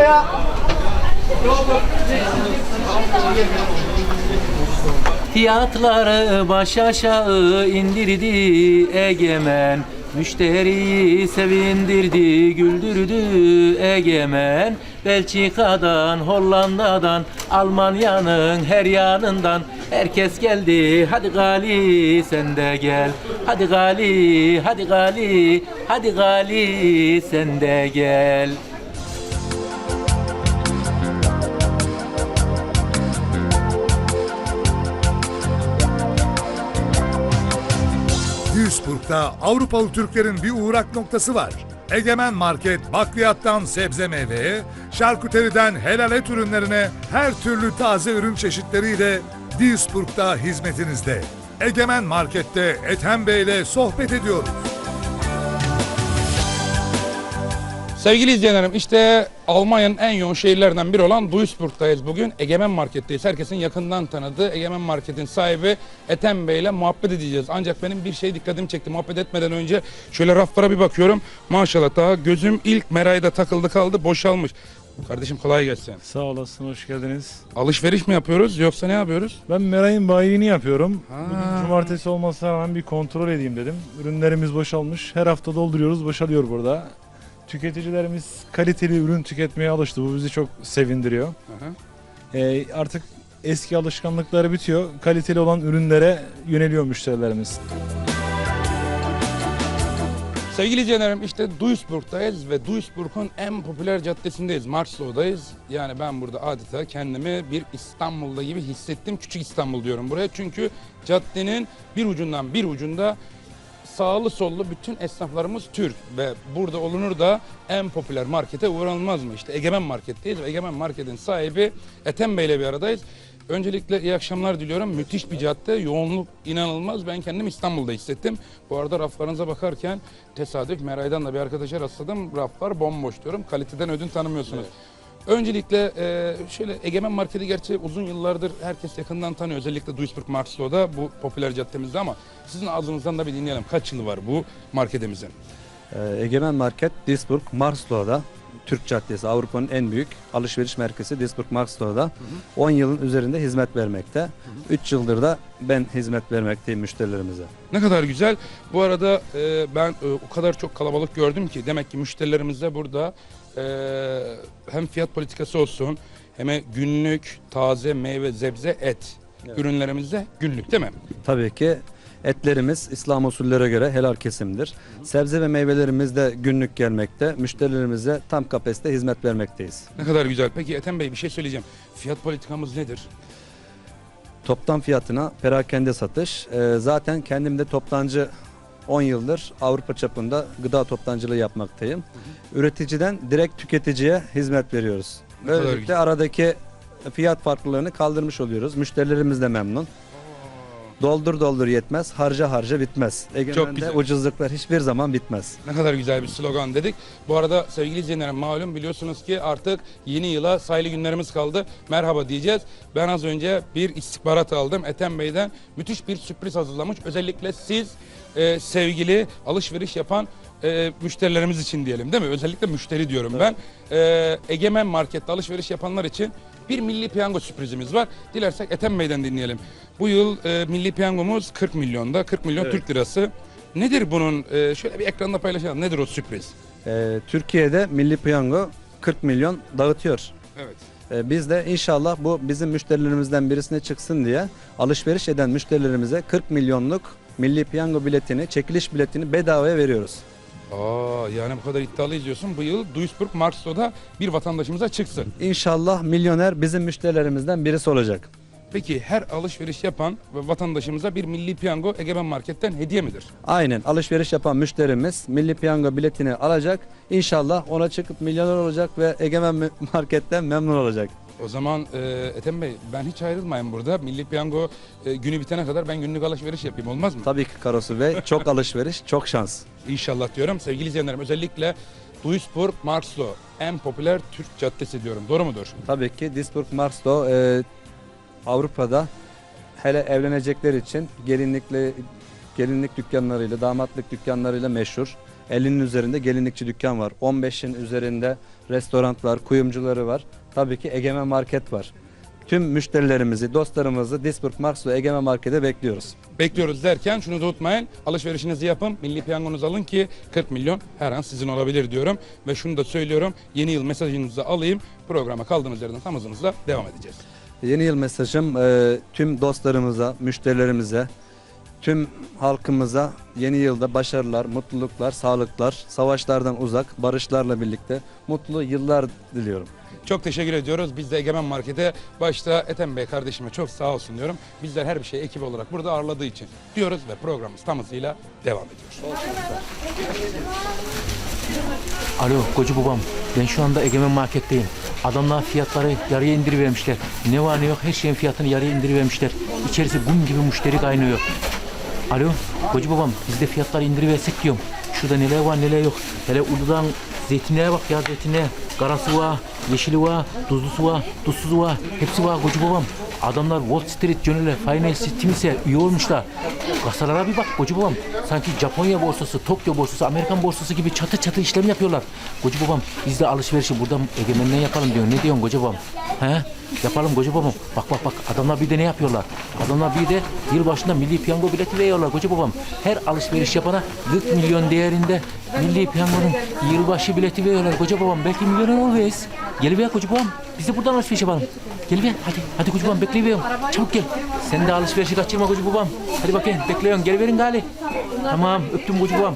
ya. Fiyatları baş aşağı indirdi egemen. Müşteriyi sevindirdi, güldürdü egemen. Belçika'dan, Hollanda'dan, Almanya'nın her yanından Herkes geldi, hadi Gali sen de gel. Hadi Gali, hadi Gali, hadi Gali sen de gel Duisburg'da Avrupalı Türklerin bir uğrak noktası var. Egemen Market bakliyattan sebze meyveye, şarküteriden helal et ürünlerine her türlü taze ürün çeşitleriyle Duisburg'da hizmetinizde. Egemen Market'te Ethem Bey ile sohbet ediyoruz. Sevgili izleyenlerim işte Almanya'nın en yoğun şehirlerinden biri olan Duisburg'dayız bugün. Egemen Market'teyiz. Herkesin yakından tanıdığı Egemen Market'in sahibi Ethem Bey ile muhabbet edeceğiz. Ancak benim bir şey dikkatimi çekti. Muhabbet etmeden önce şöyle raflara bir bakıyorum. Maşallah daha gözüm ilk merayda takıldı kaldı boşalmış. Kardeşim kolay gelsin. Sağ olasın, hoş geldiniz. Alışveriş mi yapıyoruz yoksa ne yapıyoruz? Ben Meray'ın bayiliğini yapıyorum. Ha. Bugün cumartesi olmasına rağmen bir kontrol edeyim dedim. Ürünlerimiz boşalmış. Her hafta dolduruyoruz, boşalıyor burada. Tüketicilerimiz kaliteli ürün tüketmeye alıştı. Bu bizi çok sevindiriyor. Hı hı. Ee, artık eski alışkanlıkları bitiyor. Kaliteli olan ürünlere yöneliyor müşterilerimiz. Sevgili izleyenlerim işte Duisburg'dayız ve Duisburg'un en popüler caddesindeyiz. Marslow'dayız. Yani ben burada adeta kendimi bir İstanbul'da gibi hissettim. Küçük İstanbul diyorum buraya. Çünkü caddenin bir ucundan bir ucunda sağlı sollu bütün esnaflarımız Türk ve burada olunur da en popüler markete uğranılmaz mı? İşte Egemen Market'teyiz ve Egemen Market'in sahibi Ethem Bey ile bir aradayız. Öncelikle iyi akşamlar diliyorum. Müthiş bir cadde, yoğunluk inanılmaz. Ben kendim İstanbul'da hissettim. Bu arada raflarınıza bakarken tesadüf Meray'dan da bir arkadaşa rastladım. Raflar bomboş diyorum. Kaliteden ödün tanımıyorsunuz. Öncelikle e, şöyle Egemen Market'i gerçi uzun yıllardır herkes yakından tanıyor. Özellikle Duisburg Marslow'da bu popüler caddemizde ama sizin ağzınızdan da bir dinleyelim. Kaç yılı var bu marketimizin? Ee, Egemen Market Duisburg Marslow'da Türk Caddesi Avrupa'nın en büyük alışveriş merkezi Duisburg Marslow'da 10 yılın üzerinde hizmet vermekte. 3 yıldır da ben hizmet vermekteyim müşterilerimize. Ne kadar güzel. Bu arada e, ben e, o kadar çok kalabalık gördüm ki demek ki müşterilerimiz de burada e, hem fiyat politikası olsun hem günlük taze meyve, sebze, et ürünlerimizde günlük değil mi? Tabii ki etlerimiz İslam usullere göre helal kesimdir. Sebze ve meyvelerimiz de günlük gelmekte. Müşterilerimize tam kapasite hizmet vermekteyiz. Ne kadar güzel. Peki Ethem Bey bir şey söyleyeceğim. Fiyat politikamız nedir? Toptan fiyatına perakende satış. Ee, zaten kendim de toptancı 10 yıldır Avrupa çapında gıda toptancılığı yapmaktayım. Üreticiden direkt tüketiciye hizmet veriyoruz. Böylelikle aradaki fiyat farklılığını kaldırmış oluyoruz. Müşterilerimiz de memnun. Doldur doldur yetmez, harca harca bitmez. Egemen'de güzel. ucuzluklar hiçbir zaman bitmez. Ne kadar güzel bir slogan dedik. Bu arada sevgili izleyenlerim malum biliyorsunuz ki artık yeni yıla sayılı günlerimiz kaldı. Merhaba diyeceğiz. Ben az önce bir istihbarat aldım. Ethem Bey'den müthiş bir sürpriz hazırlamış. Özellikle siz e, sevgili alışveriş yapan e, müşterilerimiz için diyelim değil mi? Özellikle müşteri diyorum ben. E, Egemen Market'te alışveriş yapanlar için bir milli piyango sürprizimiz var. Dilersek Ethem Bey'den dinleyelim. Bu yıl e, milli piyangomuz 40 milyonda. 40 milyon Evet. Türk lirası. Nedir bunun? e, şöyle bir ekranda paylaşalım. Nedir o sürpriz? Ee, Türkiye'de Milli Piyango 40 milyon dağıtıyor. Evet. Ee, Biz de inşallah bu bizim müşterilerimizden birisine çıksın diye alışveriş eden müşterilerimize 40 milyonluk Milli Piyango biletini, çekiliş biletini bedavaya veriyoruz. Aa yani bu kadar iddialı izliyorsun. Bu yıl Duisburg Marslow'da bir vatandaşımıza çıksın. İnşallah milyoner bizim müşterilerimizden birisi olacak. Peki her alışveriş yapan ve vatandaşımıza bir milli piyango Egemen Market'ten hediye midir? Aynen alışveriş yapan müşterimiz Milli Piyango biletini alacak. İnşallah ona çıkıp milyoner olacak ve Egemen Market'ten memnun olacak. O zaman e, Ethem Bey ben hiç ayrılmayayım burada. Milli piyango e, günü bitene kadar ben günlük alışveriş yapayım olmaz mı? Tabii ki Karasu Bey çok alışveriş, çok şans. İnşallah diyorum. Sevgili izleyenlerim özellikle Duisburg Marslow en popüler Türk caddesi diyorum. Doğru mudur? Tabii ki Duisburg Marstow e, Avrupa'da hele evlenecekler için gelinlikli gelinlik dükkanlarıyla, damatlık dükkanlarıyla meşhur. 50'nin üzerinde gelinlikçi dükkan var. 15'in üzerinde restoran var, kuyumcuları var. Tabii ki Egemen Market var. Tüm müşterilerimizi, dostlarımızı Disburg Marslo Egemen Market'e bekliyoruz. Bekliyoruz derken şunu da unutmayın. Alışverişinizi yapın. Milli piyangonuzu alın ki 40 milyon her an sizin olabilir diyorum. Ve şunu da söylüyorum. Yeni yıl mesajınızı alayım. Programa kaldığımız yerden tam hızımızla devam edeceğiz. Yeni yıl mesajım e, tüm dostlarımıza, müşterilerimize, tüm halkımıza yeni yılda başarılar, mutluluklar, sağlıklar, savaşlardan uzak, barışlarla birlikte mutlu yıllar diliyorum. Çok teşekkür ediyoruz. Biz de Egemen Market'e başta Ethem Bey kardeşime çok sağ olsun diyorum. Bizler her bir şey ekip olarak burada ağırladığı için diyoruz ve programımız tam hızıyla devam ediyor. Alo koca babam ben şu anda Egemen Market'teyim. Adamlar fiyatları yarıya indirivermişler. Ne var ne yok her şeyin fiyatını yarıya indirivermişler. İçerisi bum gibi müşteri kaynıyor. Alo koca babam biz de fiyatları indiriversek diyorum. Şurada neler var neler yok. Hele Uludağ'ın zeytinliğe bak ya zeytinliğe. Karası var, yeşili var, tuzlusu var, tuzsuzu var. Hepsi var koca babam. Adamlar Wall Street Journal'e, Finance Times'e üye olmuşlar. Kasalara bir bak koca babam. Sanki Japonya borsası, Tokyo borsası, Amerikan borsası gibi çatı çatı işlem yapıyorlar. Koca babam biz de alışverişi buradan egemenden yapalım diyor. Ne diyorsun koca babam? He? Yapalım koca babam. Bak bak bak adamlar bir de ne yapıyorlar? Adamlar bir de yılbaşında milli piyango bileti veriyorlar koca babam. Her alışveriş yapana 40 milyon değerinde milli piyangonun yılbaşı bileti veriyorlar koca babam. Belki milyoner olmayız. Gel be koca babam. Biz de buradan alışveriş yapalım. Gel be hadi. Hadi koca babam bekleyiyorum. Çabuk gel. Sen de alışverişi kaçırma babam. Hadi bakayım bekliyorum. Gel verin gali. Tamam öptüm babam.